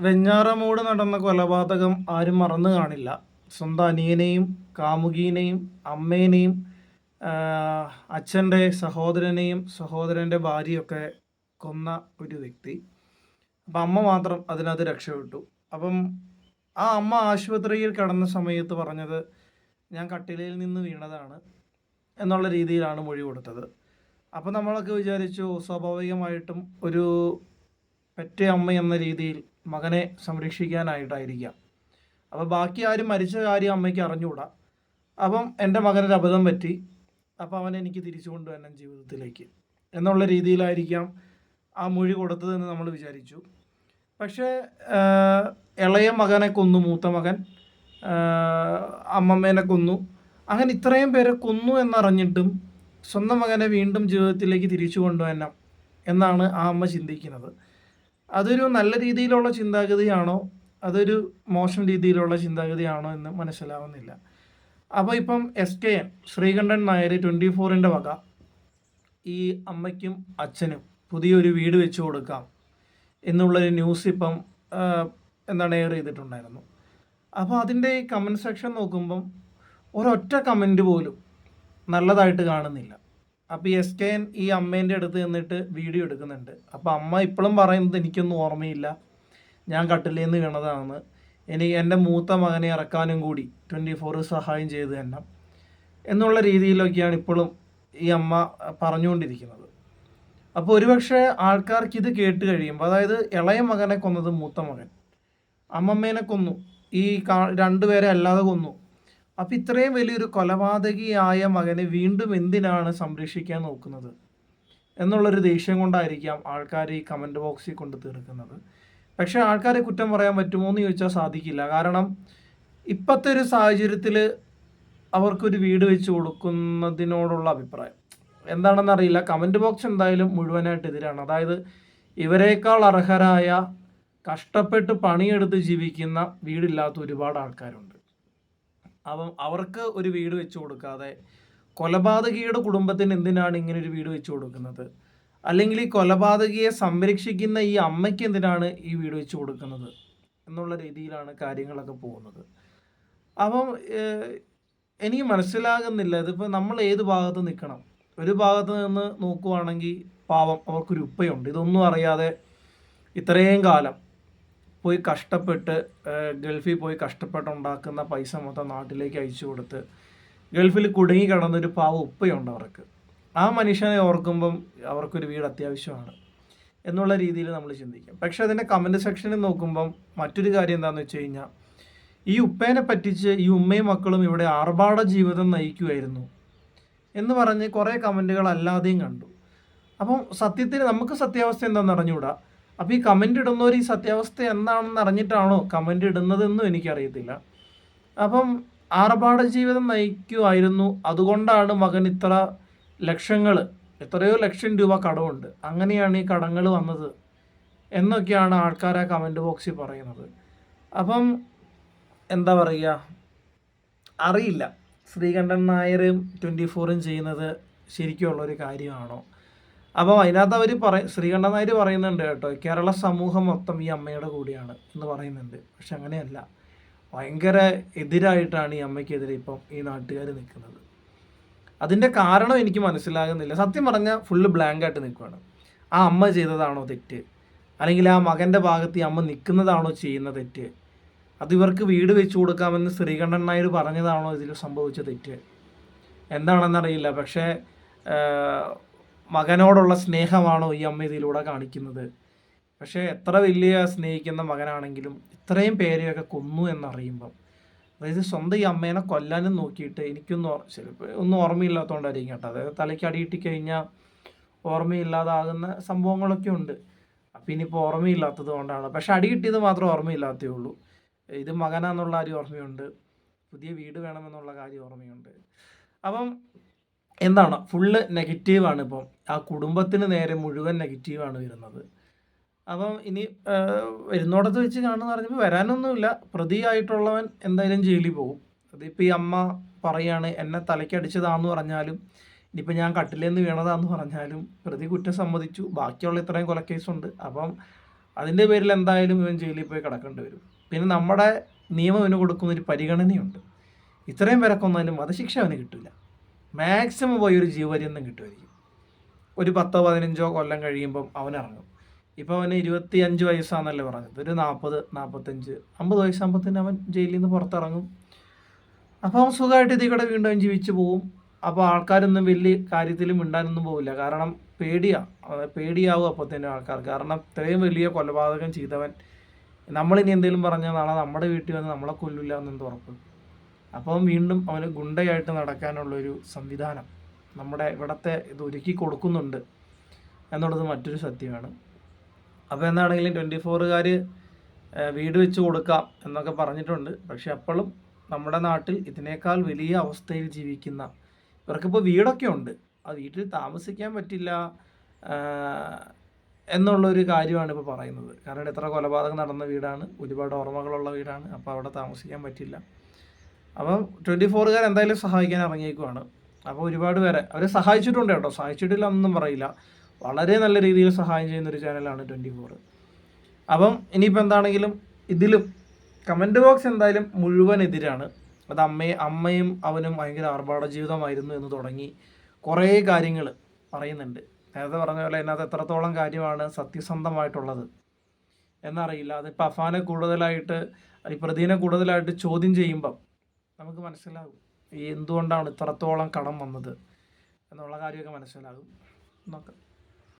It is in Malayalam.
വെഞ്ഞാറമൂട് നടന്ന കൊലപാതകം ആരും മറന്നു കാണില്ല. സ്വന്തം അനിയനെയും കാമുകീനെയും അമ്മേനെയും അച്ഛന്റെ സഹോദരനെയും സഹോദരന്റെ ഭാര്യയൊക്കെ കൊന്ന ഒരു വ്യക്തി. അപ്പം അമ്മ മാത്രം അതിനകത്ത് രക്ഷപ്പെട്ടു. അപ്പം ആ അമ്മ ആശുപത്രിയിൽ കടന്ന സമയത്ത് പറഞ്ഞത് ഞാൻ കട്ടിലയിൽ നിന്ന് വീണതാണ് എന്നുള്ള രീതിയിലാണ് മൊഴി കൊടുത്തത്. അപ്പം നമ്മളൊക്കെ വിചാരിച്ചു സ്വാഭാവികമായിട്ടും ഒരു പെറ്റ അമ്മ എന്ന രീതിയിൽ മകനെ സംരക്ഷിക്കാനായിട്ടായിരിക്കാം. അപ്പോൾ ബാക്കി ആരും മരിച്ച കാര്യം അമ്മയ്ക്ക് അറിഞ്ഞുകൂടാ. അപ്പം എന്റെ മകനൊരു അബദ്ധം പറ്റി. അപ്പോൾ അവൻ എനിക്ക് തിരിച്ചു കൊണ്ടുവരണം ജീവിതത്തിലേക്ക്. എന്നുള്ള രീതിയിലായിരിക്കാം ആ മൊഴി കൊടുത്തതെന്ന് നമ്മൾ വിചാരിച്ചു. പക്ഷേ ഇളയ മകനെ കൊന്നു മൂത്ത മകൻ അമ്മമ്മേനെ കൊന്നു. അങ്ങനെ ഇത്രയും പേരെ കൊന്നു എന്നറിഞ്ഞിട്ടും സ്വന്തം മകനെ വീണ്ടും ജീവിതത്തിലേക്ക് തിരിച്ചു കൊണ്ടുവരണം എന്നാണ് ആ അമ്മ ചിന്തിക്കുന്നത്. അതൊരു നല്ല രീതിയിലുള്ള ചിന്താഗതിയാണോ? അതൊരു മോശം രീതിയിലുള്ള ചിന്താഗതിയാണോ എന്ന് മനസ്സിലാവുന്നില്ല. അപ്പോൾ ഇപ്പം S K N Sreekandan Nair twenty ഫോറിന്റെ വക. ഈ അമ്മയ്ക്കും അച്ഛനും പുതിയൊരു വീട് വെച്ച് കൊടുക്കാം എന്നുള്ളൊരു ന്യൂസ് ഇപ്പം എന്താണ് എയർ ചെയ്തിട്ടുണ്ടായിരുന്നു. അപ്പോൾ അതിന്റെ ഈ കമന്റ് സെക്ഷൻ നോക്കുമ്പം ഒരൊറ്റ കമന്റ് പോലും നല്ലതായിട്ട് കാണുന്നില്ല. അപ്പോൾ എസ് കെ ഈ അമ്മേന്റെ അടുത്ത് നിന്നിട്ട് വീഡിയോ എടുക്കുന്നുണ്ട്. അപ്പോൾ അമ്മ ഇപ്പോഴും പറയുന്നത് എനിക്കൊന്നും ഓർമ്മയില്ല. ഞാൻ കട്ടിലിൽ നിന്ന് വീണതാണ്. എനിക്ക് എന്റെ മൂത്ത മകനെ ഇറക്കാനും കൂടി ട്വന്റി ഫോർ സഹായം ചെയ്തു തന്നെ എന്നുള്ള രീതിയിലൊക്കെയാണ് ഇപ്പോഴും ഈ അമ്മ പറഞ്ഞുകൊണ്ടിരിക്കുന്നത്. അപ്പോൾ ഒരുപക്ഷെ ആൾക്കാർക്ക് ഇത് കേട്ട് കഴിയുമ്പോൾ അതായത് ഇളയ മകനെ കൊന്നത് മൂത്ത മകൻ അമ്മമ്മേനെ കൊന്നു ഈ കാ രണ്ടുപേരെ അല്ലാതെ കൊന്നു അപ്പം ഇത്രയും വലിയൊരു കൊലപാതകിയായ മകനെ വീണ്ടും എന്തിനാണ് സംരക്ഷിക്കാൻ നോക്കുന്നത്? എന്നുള്ളൊരു ദേഷ്യം കൊണ്ടായിരിക്കാം ആൾക്കാർ ഈ കമന്റ് ബോക്സിൽ കൊണ്ട് തീർക്കുന്നത്. പക്ഷേ ആൾക്കാരെ കുറ്റം പറയാൻ പറ്റുമോ എന്ന് ചോദിച്ചാൽ സാധിക്കില്ല. കാരണം ഇപ്പോഴത്തെ ഒരു സാഹചര്യത്തിൽ അവർക്കൊരു വീട് വെച്ച് കൊടുക്കുന്നതിനോടുള്ള അഭിപ്രായം. എന്താണെന്ന് അറിയില്ല. കമന്റ് ബോക്സ് എന്തായാലും മുഴുവനായിട്ട് എതിരാണ്. അതായത് ഇവരെക്കാൾ അർഹരായ കഷ്ടപ്പെട്ട് പണിയെടുത്ത് ജീവിക്കുന്ന വീടില്ലാത്ത ഒരുപാട് ആൾക്കാരുണ്ട്. അപ്പം അവർക്ക് ഒരു വീട് വെച്ചു കൊടുക്കാതെ കൊലപാതകിയുടെ കുടുംബത്തിന് എന്തിനാണ് ഇങ്ങനെ ഒരു വീട് വെച്ചു കൊടുക്കുന്നത്? അല്ലെങ്കിൽ ഈ കൊലപാതകിയെ സംരക്ഷിക്കുന്ന ഈ അമ്മയ്ക്ക് എന്തിനാണ് ഈ വീട് വെച്ചു കൊടുക്കുന്നത്? എന്നുള്ള രീതിയിലാണ് കാര്യങ്ങളൊക്കെ പോകുന്നത്. അപ്പം എനിക്ക് മനസ്സിലാകുന്നില്ല. ഇതിപ്പോൾ നമ്മൾ ഏത് ഭാഗത്ത് നിൽക്കണം? ഒരു ഭാഗത്ത് നിന്ന് നോക്കുവാണെങ്കിൽ പാവം അവർക്കൊരു ഉപ്പയുണ്ട്. ഇതൊന്നും അറിയാതെ ഇത്രയും കാലം പോയി കഷ്ടപ്പെട്ട് ഗൾഫിൽ പോയി കഷ്ടപ്പെട്ടുണ്ടാക്കുന്ന പൈസ മൊത്തം നാട്ടിലേക്ക് അയച്ചു കൊടുത്ത് ഗൾഫിൽ കുടുങ്ങി കിടന്നൊരു പാവ ഉപ്പയുണ്ട് അവർക്ക്. ആ മനുഷ്യനെ ഓർക്കുമ്പം അവർക്കൊരു വീട് അത്യാവശ്യമാണ് എന്നുള്ള രീതിയിൽ നമ്മൾ ചിന്തിക്കും. പക്ഷെ അതിന്റെ കമന്റ് സെക്ഷനിൽ നോക്കുമ്പം മറ്റൊരു കാര്യം എന്താണെന്ന് വെച്ച് കഴിഞ്ഞാൽ ഈ ഉപ്പേനെ പറ്റിച്ച് ഈ ഉമ്മയും മക്കളും ഇവിടെ ആർഭാട ജീവിതം നയിക്കുമായിരുന്നു എന്ന് പറഞ്ഞ് കുറേ കമന്റുകൾ അല്ലാതെയും കണ്ടു. അപ്പം സത്യത്തിൽ നമുക്ക് സത്യാവസ്ഥ എന്താണെന്ന് അറിഞ്ഞുകൂടാ? അപ്പോൾ ഈ കമന്റ് ഇടുന്നവർ ഈ സത്യാവസ്ഥ എന്താണെന്ന് അറിഞ്ഞിട്ടാണോ കമന്റ് ഇടുന്നതെന്നും എനിക്കറിയത്തില്ല. അപ്പം ആർഭാട ജീവിതം നയിക്കുമായിരുന്നു അതുകൊണ്ടാണ് മകൻ ഇത്ര ലക്ഷങ്ങൾ എത്രയോ ലക്ഷം രൂപ കടമുണ്ട്. അങ്ങനെയാണ് ഈ കടങ്ങൾ വന്നത് എന്നൊക്കെയാണ് ആൾക്കാർ ആ കമന്റ് ബോക്സിൽ പറയുന്നത്. അപ്പം എന്താ പറയുക? അറിയില്ല. ശ്രീകണ്ഠൻ നായരും ട്വന്റി ഫോറും ചെയ്യുന്നത് ശരിക്കുമുള്ളൊരു കാര്യമാണോ? അപ്പോൾ അതിനകത്ത് അവർ പറയ ശ്രീകണ്ഠൻ നായർ പറയുന്നുണ്ട് കേട്ടോ കേരള സമൂഹം മൊത്തം ഈ അമ്മയുടെ കൂടിയാണ് എന്ന് പറയുന്നുണ്ട്. പക്ഷെ അങ്ങനെയല്ല. ഭയങ്കര എതിരായിട്ടാണ് ഈ അമ്മയ്ക്കെതിരെ ഇപ്പം ഈ നാട്ടുകാർ നിൽക്കുന്നത്. അതിന്റെ കാരണം എനിക്ക് മനസ്സിലാകുന്നില്ല. സത്യം പറഞ്ഞാൽ ഫുള്ള് ബ്ലാങ്ക് ആയിട്ട് നിൽക്കുകയാണ് ആ അമ്മ ചെയ്തതാണോ തെറ്റ്? അല്ലെങ്കിൽ ആ മകന്റെ ഭാഗത്ത് ഈ അമ്മ നിൽക്കുന്നതാണോ ചെയ്യുന്ന തെറ്റ്? അത് ഇവർക്ക് വീട് വെച്ചു കൊടുക്കാമെന്ന് ശ്രീകണ്ഠൻ നായർ പറഞ്ഞതാണോ ഇതിൽ സംഭവിച്ച തെറ്റ്? എന്താണെന്നറിയില്ല. പക്ഷേ മകനോടുള്ള സ്നേഹമാണോ ഈ അമ്മ ഇതിലൂടെ കാണിക്കുന്നത്? പക്ഷേ എത്ര വലിയ സ്നേഹിക്കുന്ന മകനാണെങ്കിലും ഇത്രയും പേരെയൊക്കെ കൊന്നു എന്നറിയുമ്പം അതായത് സ്വന്തം ഈ അമ്മേനെ കൊല്ലാനും നോക്കിയിട്ട് എനിക്കൊന്നും ചിലപ്പോൾ ഒന്നും ഓർമ്മയില്ലാത്തതുകൊണ്ടായിരിക്കും കേട്ടോ. അതായത് തലയ്ക്ക് അടിയിട്ട് കഴിഞ്ഞാൽ ഓർമ്മയില്ലാതാകുന്ന സംഭവങ്ങളൊക്കെ ഉണ്ട്. അപ്പം ഇനിയിപ്പോൾ ഓർമ്മയില്ലാത്തത് കൊണ്ടാണ്. പക്ഷെ അടി കിട്ടിയത് മാത്രം ഓർമ്മയില്ലാത്തേ ഉള്ളൂ. ഇത് മകനാന്നുള്ള ആ ഒരു ഓർമ്മയുണ്ട്. പുതിയ വീട് വേണമെന്നുള്ള കാര്യം ഓർമ്മയുണ്ട്. അപ്പം എന്താണ്? ഫുള്ള് നെഗറ്റീവാണ് ഇപ്പം. ആ കുടുംബത്തിന് നേരെ മുഴുവൻ നെഗറ്റീവാണ് വരുന്നത്. അപ്പം ഇനി വരുന്നോടത്ത് വെച്ച് കാണുന്ന പറഞ്ഞപ്പോൾ വരാനൊന്നുമില്ല. പ്രതിയായിട്ടുള്ളവൻ എന്തായാലും ജയിലിൽ പോകും. അതിപ്പോൾ ഈ അമ്മ പറയാണ് എന്നെ തലയ്ക്കടിച്ചതാന്ന് പറഞ്ഞാലും ഇനിയിപ്പോൾ ഞാൻ കട്ടിലേന്ന് വീണതാന്ന് പറഞ്ഞാലും പ്രതി കുറ്റം സമ്മതിച്ചു. ബാക്കിയുള്ള ഇത്രയും കൊലക്കേസുണ്ട് അപ്പം അതിന്റെ പേരിൽ എന്തായാലും ഇവൻ ജയിലിൽ പോയി കിടക്കേണ്ടി വരും. പിന്നെ നമ്മുടെ നിയമം ഇവന് കൊടുക്കുന്ന ഒരു പരിഗണനയുണ്ട്. ഇത്രയും പേരെ കൊന്നാലും വധശിക്ഷ അവന് കിട്ടില്ല മാക്സിമം പോയി ഒരു ജീവപര്യന്തം കിട്ടുമായിരിക്കും. ഒരു പത്തോ പതിനഞ്ചോ കൊല്ലം കഴിയുമ്പം അവൻ ഇറങ്ങും. ഇപ്പോൾ അവന് ഇരുപത്തി അഞ്ച് വയസ്സാണെന്നല്ലേ പറഞ്ഞത്. ഒരു നാൽപ്പത് നാൽപ്പത്തഞ്ച് അമ്പത് വയസ്സാകുമ്പോഴത്തേന് അവൻ ജയിലിൽ നിന്ന് പുറത്തിറങ്ങും. അപ്പോൾ അവൻ സുഖമായിട്ട് ഇതിൽ കൂടെ വീണ്ടും അവൻ ജീവിച്ചു പോവും. അപ്പോൾ ആൾക്കാരൊന്നും വലിയ കാര്യത്തിലും മിണ്ടാനൊന്നും പോവില്ല. കാരണം പേടിയാണ് പേടിയാവും അപ്പോൾ തന്നെ ആൾക്കാർ കാരണം ഇത്രയും വലിയ കൊലപാതകം ചെയ്തവൻ. നമ്മളിനി എന്തെങ്കിലും പറഞ്ഞാൽ നാളെ നമ്മുടെ വീട്ടിൽ വന്ന് നമ്മളെ കൊല്ലില്ല എന്നെന്ത് ഉറപ്പ് അപ്പം വീണ്ടും അവന് ഗുണ്ടയായിട്ട് നടക്കാനുള്ളൊരു സംവിധാനം നമ്മുടെ ഇവിടത്തെ ഇത് ഒരുക്കി കൊടുക്കുന്നുണ്ട് എന്നുള്ളത് മറ്റൊരു സത്യമാണ്. അപ്പോൾ എന്താണെങ്കിലും ട്വന്റി ഫോറുകാർ വീട് വെച്ച് കൊടുക്കാം എന്നൊക്കെ പറഞ്ഞിട്ടുണ്ട്. പക്ഷെ അപ്പോഴും നമ്മുടെ നാട്ടിൽ ഇതിനേക്കാൾ വലിയ അവസ്ഥയിൽ ജീവിക്കുന്ന ഇവർക്കിപ്പോൾ വീടൊക്കെ ഉണ്ട്. ആ വീട്ടിൽ താമസിക്കാൻ പറ്റില്ല എന്നുള്ളൊരു കാര്യമാണ് ഇപ്പോൾ പറയുന്നത്. കാരണം എത്ര കൊലപാതകം നടന്ന വീടാണ് ഒരുപാട് ഓർമ്മകളുള്ള വീടാണ്. അപ്പോൾ അവിടെ താമസിക്കാൻ പറ്റില്ല. അപ്പം ട്വന്റി ഫോറുകാർ എന്തായാലും സഹായിക്കാൻ ഇറങ്ങിയേക്കുവാണ്. അപ്പോൾ ഒരുപാട് പേരെ അവരെ സഹായിച്ചിട്ടുണ്ട് കേട്ടോ. സഹായിച്ചിട്ടില്ല എന്നൊന്നും പറയില്ല. വളരെ നല്ല രീതിയിൽ സഹായം ചെയ്യുന്ന ഒരു ചാനലാണ് ട്വന്റി ഫോർ അപ്പം ഇനിയിപ്പോൾ എന്താണെങ്കിലും ഇതിലും കമന്റ് ബോക്സ് എന്തായാലും മുഴുവൻ എതിരാണ്. അത് അമ്മയെ അമ്മയും അവനും ഭയങ്കര ആർഭാട ജീവിതമായിരുന്നു എന്ന് തുടങ്ങി കുറേ കാര്യങ്ങൾ പറയുന്നുണ്ട്. നേരത്തെ പറഞ്ഞ പോലെ അതിനകത്ത് എത്രത്തോളം കാര്യമാണ് സത്യസന്ധമായിട്ടുള്ളത് എന്നറിയില്ല. അതിപ്പോൾ അഫാനെ കൂടുതലായിട്ട് ഈ പ്രതിനെ കൂടുതലായിട്ട് ചോദ്യം ചെയ്യുമ്പം നമുക്ക് മനസ്സിലാകും. എന്തുകൊണ്ടാണ് ഇത്രത്തോളം കടം വന്നത്? എന്നുള്ള കാര്യമൊക്കെ മനസ്സിലാകും. നോക്കാം.